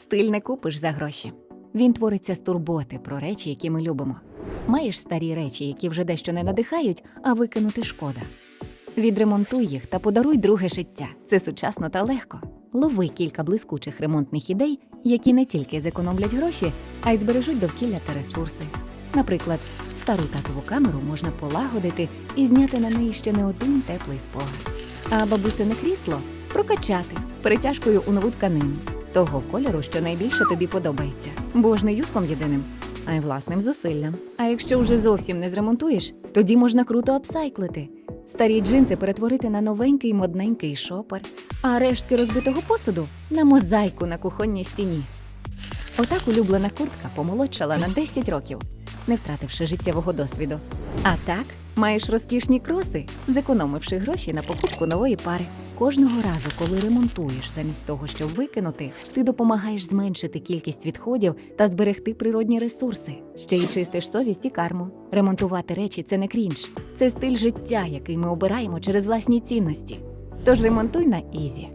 Стиль не купиш за гроші. Він твориться з турботи про речі, які ми любимо. Маєш старі речі, які вже дещо не надихають, а викинути шкода. Відремонтуй їх та подаруй друге життя. Це сучасно та легко. Лови кілька блискучих ремонтних ідей, які не тільки зекономлять гроші, а й збережуть довкілля та ресурси. Наприклад, стару татову камеру можна полагодити і зняти на неї ще не один теплий спогад. А бабусине крісло прокачати перетяжкою у нову тканину того кольору, що найбільше тобі подобається, бо ж не юском єдиним, а й власним зусиллям. А якщо вже зовсім не зремонтуєш, тоді можна круто апсайклити. Старі джинси перетворити на новенький модненький шопер, а рештки розбитого посуду на мозаїку на кухонній стіні. Отак улюблена куртка помолодшала на 10 років, не втративши життєвого досвіду. А так маєш розкішні кроси, зекономивши гроші на покупку нової пари. Кожного разу, коли ремонтуєш замість того, щоб викинути, ти допомагаєш зменшити кількість відходів та зберегти природні ресурси. Ще й чистиш совість і карму. Ремонтувати речі це не крінж, це стиль життя, який ми обираємо через власні цінності. Тож ремонтуй на ізі.